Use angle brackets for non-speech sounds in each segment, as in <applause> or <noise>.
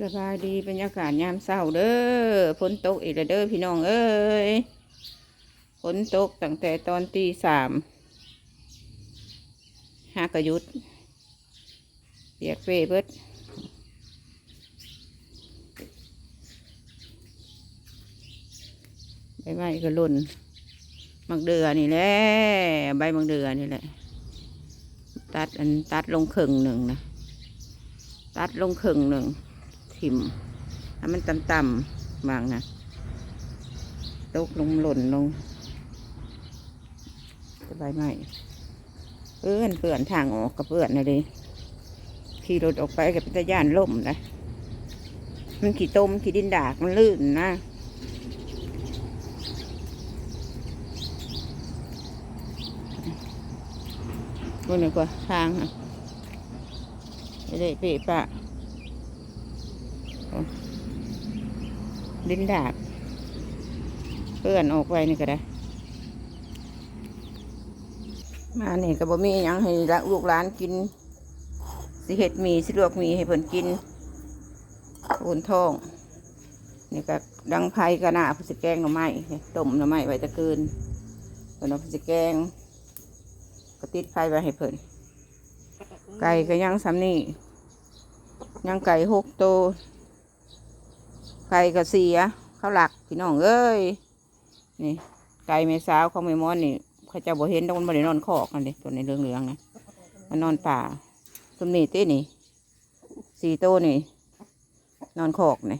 สบายดีบรรยากาศยามเช้าเด้อฝนตกอีกแล้วเด้อพี่น้องเอ้ยฝนตกตั้งแต่ตอนตีสามหากยุดเปียกเป้เบิดใบไม้ก็หล่นมักเดือนี่แหละใบมักเดือนี่แหละ ตัดอันตัดลงครึ่งหนึ่งนะตัดลงครึ่งหนึ่ง ทิมให้มันต่ำๆบางนะตกลงหล่นลงสบายไหมเปื้อนเปื่อนทางออกกับเปื่อนนะดิขี่รถออกไปกับพิจยานล่มนะมันขี่ต้มขี่ดินดากมันลื่นนะบนนี้กว่าทางอะไม่ได้เปะปะโอ้ ดินดาบเพื่อนออกไปนี่ก็ได้ มานี่ก็บ่มียังให้ละลูกหลานกิน สิเห็ดมีสิลวกมีให้เพิ่นกินอุ่นท้อง นี่ก็ดังไผ่กระหน่าผู้สิแกงหน่อไม้ต้มหน่อไม้ไว้ตะคืนเพิ่นเอาผู้สิแกงก็ติดไฟไว้ให้เพิ่นไก่ก็ยังซ้ำนี่ยังไก่หกตัว ไก่ก็เสียเขาหลักพี่น้องเอ้ยนี่ไก่เมสาวเขาไม่มอนนี่เขาเจะบ่เห็นต้องมันบ่ได้นอนคอกกันเลยตัวในเรื่องเหลืองๆนะมันนอนป่าสมนี่ตีนี่สี่ตัวนี่ นอนคอกนี่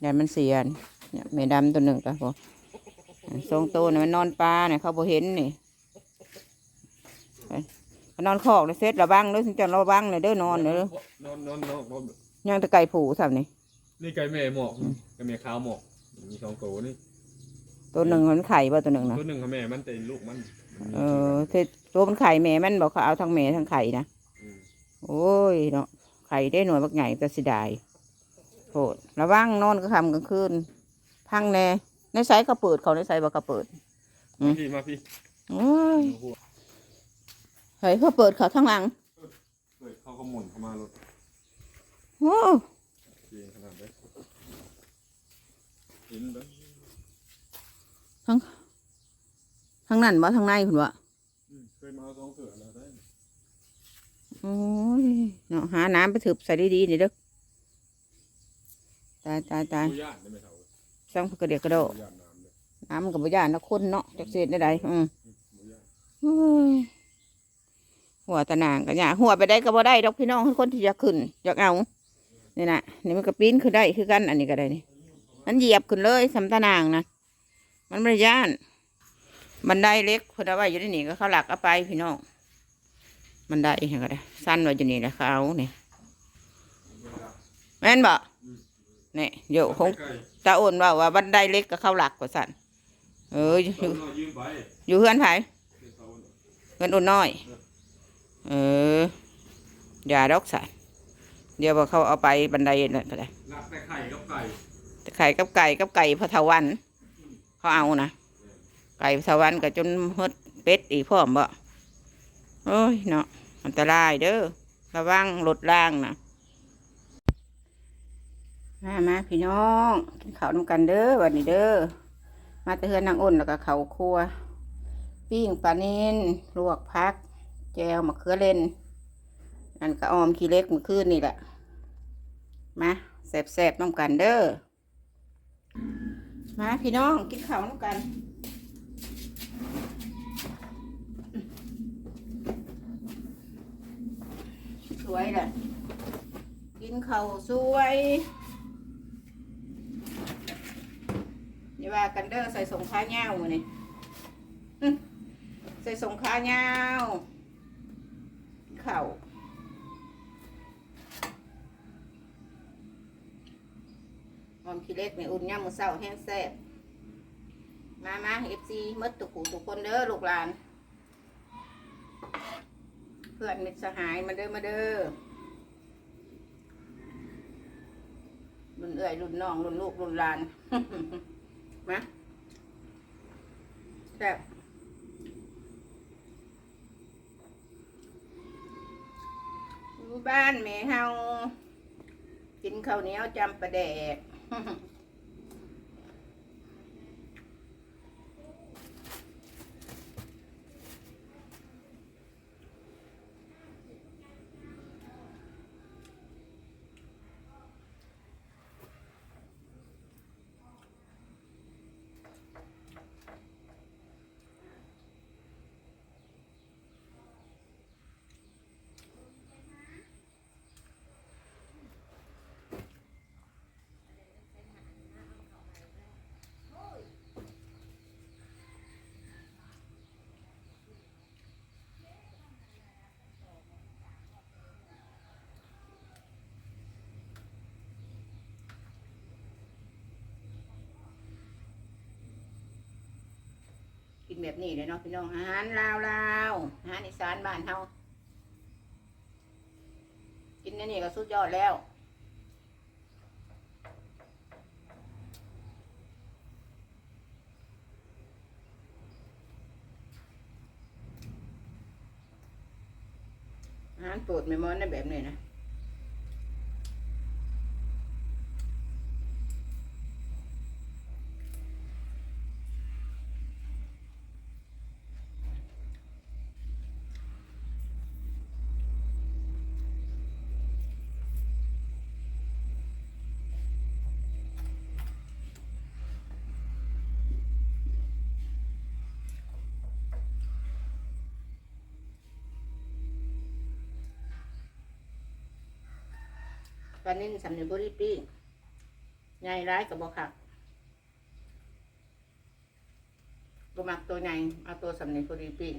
แดดมันเสียนี่เนี่ยแม่ดำตัวหนึ่งก็พอสองตัวนี่มันนอนป่าเนี่ยเขาบ่เห็นนี่ก็นอนคอกเลยเซ็ตระบังเด้อถึงจะระบังเลยเด้อนอนเด้อนอนนอนนอนนอนย่างตะไก่ผูสับนี่ นี่ไก่แม่หมอกไก่แม่ขาวหมอกมีสองตัวนี่ตัวหนึ่งมันไข่บ่ตัวหนึ่งนะตัวหนึ่งกับแม่มันเต็มลูกมันเออเสร็จตัวมันไข่แม่มันบอกเขาเอาทั้งแม่ทั้งไข่นะมโอ้ยเนาะไข่ได้หน่วยบักใหญ่ก็สิได้โทษระวังนอนก็คำกลางคืนพังแน่ในไซส์ก็เปิดเขาในไซส์บ่ก็เปิดอืมพี่มาพี่โอ้ยเฮ้ยเขาเปิดเขาทั้งหลังเฮ้ยเขาขมุนเข้ามารถโอ้ เพียงขนาดนี้เห็นแบบทั้งนั้นบ่ทั้งในคุณวะเคยมาเอาสองเสือแล้วได้โอ้ยเนาะหาน้ำไปถืบใส่ดีๆนี่เด้อตายตายตายผู้ญาติได้ไหมเท่าสร้างพกระเดียกกระโดดผู้ญาติน้ำเลยน้ำกับบุญาณนะคนเนาะจากเศษได้ใดอืมผู้ญาติเฮ้ยหัวตะนางกันเนี่ยหัวไปได้ก็บ่ได้ดอกพี่น้องให้คนที่อยากขึ้นอยากเอา นี่นะนี่มันก็ปีนขึ้นได้คือกัน อันนี้ก็ได้นี่มันเหยียบขึ้นเลยสำตะนางนะมันไม่ย่านบันไดเล็กเพนเอาไว้อยู่ที่นี่ก็เขาหลักเอาไปพี่น้องบันไดเห็นก็ได้สั้นไว้อยู่นี่แหละเขาเนี่ยแม่นบ่นี่เดี๋ยวคงตาโอนว่าว่าบันไดเล็กก็เข้าหลักกว่าสั่นเอออยู่อยู่เฮือนไผเป็นเขาเฮือนอุ่นน้อย เอออย่าดอกสัน เดี๋ยวว่าเขาเอาไปบันไดนั่นก็ได้นักแต่ไข่กับไก่แต่ไข่กับไก่กับไก่พะเทาวันเขาเอานะไก่พะเทาวันก็จนหดเป็ดอีกพร้อมบ่โอ้ยเนาะอันตรายเด้อระวังรถล่างนะมามาพี่น้องกินข้าวน้ำกันเด้อวันนี้เด้อมาแต่เฮือนนางอ้นแล้วก็เขาวครัว ปิ้งปลาเน้นลวกพัก แจวมะเขือเล่น อันก็ออมขี้เล็กมื่อคืนนี่แหละ มาแสบๆน้ำกันเด้อ มาพี่น้องกินข้าวน้ำกันสวยเลยกินข้าวสวยนี่ว่ากันเด้อใส่สงขาเงาวมื้อนี่ใส่สงขาเงาวกินข้า หอมขี้เล็กนี่อุ่นย่ำมือเศร้าแห้งแซ่บมามาเอฟซีมดตุกหูทุกคนเด้อลูกหลาน เพื่อนมิตรสหายมาเด้อมาเด้อรุ่นเอื่อยรุ่นน้องรุ่นลูกรุ่นหลานมาแซ่ดูบ้านแม่เฮากินข้าวเหนียวจำปลาแดก Mm-hmm. <laughs> กินแบบนี้เลยเนาะพี่น้องอาหารลาวลาวอาหารอีสานบ้านเฮากินอันนี่ก็สุดยอดแล้วอาหารโปรดไม่มอนในแบบนี้นะ ปลานิ่นสำเนียงบุรีปิ้งใหญ่ร้ายกับบอกค่ะก็มักตัวใหญ่เอาตัวสำเนียงบุรีปิ้ง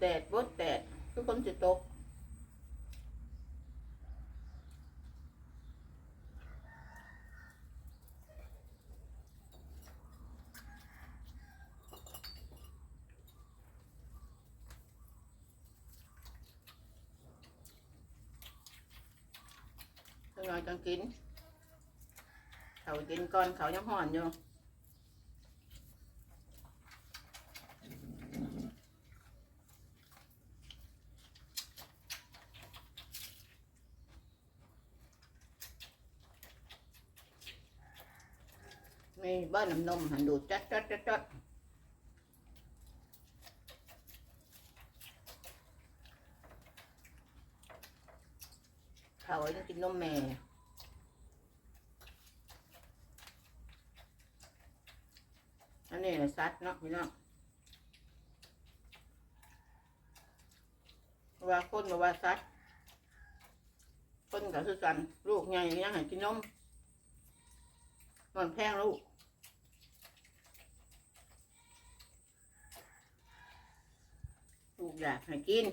แดดบดแดดทุกคนจะตกเพิ่งเราจังกิน เขากินก่อนเขายังห่อนอยู่ บ้านน้ำนมหันดูจัดจัดจัดจัดเขายังกินนมแม่อันนี้น่ะซัดเนาะพี่น้องว่าคนมาว่าซัดคนก็คือกัน ลูกใหญ่ยังให้กินนมมันแพงลูก ลูก อยากให้กิน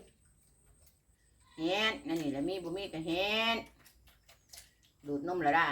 แฮนนั่นนี่แล้วมีบุมีกับแฮนดูดนมและ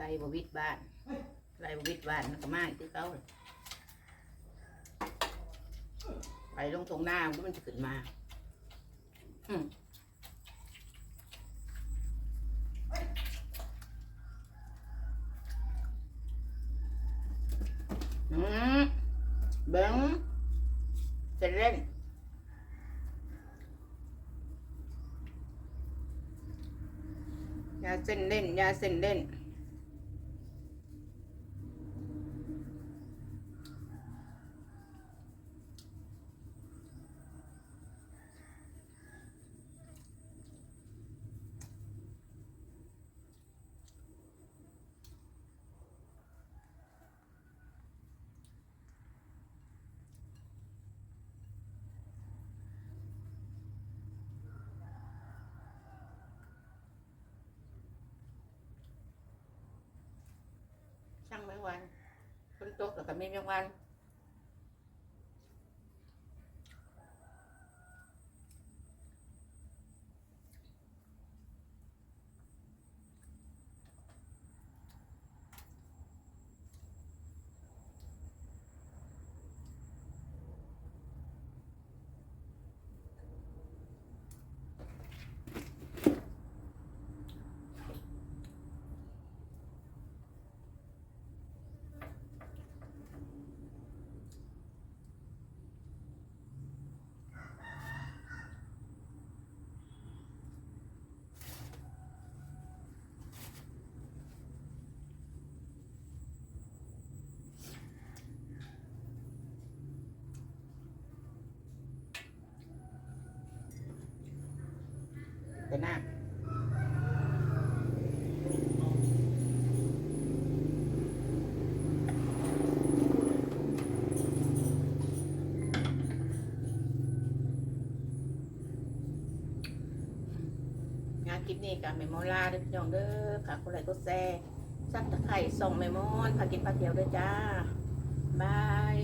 ล่บวิดบ้านไล่บวิดบ้านมันก็มาอีกคือเก่าไปลงตรงหน้ามันจะขึ้นมาอืมอืมเบิ้งจะเล่นยาเส้นเล่นยาเส้นเล่น วันฝนตกแล้วก็มีแมงวัน แต่หน้าๆงานคลิปนี้กับแม่มอนลาเด้อพี่น้องเด้อค่ะคนไหนก็แซ่ซับตะไคร่ส่งแม่มอนพากินพาเที่ยวด้อจ้า บาย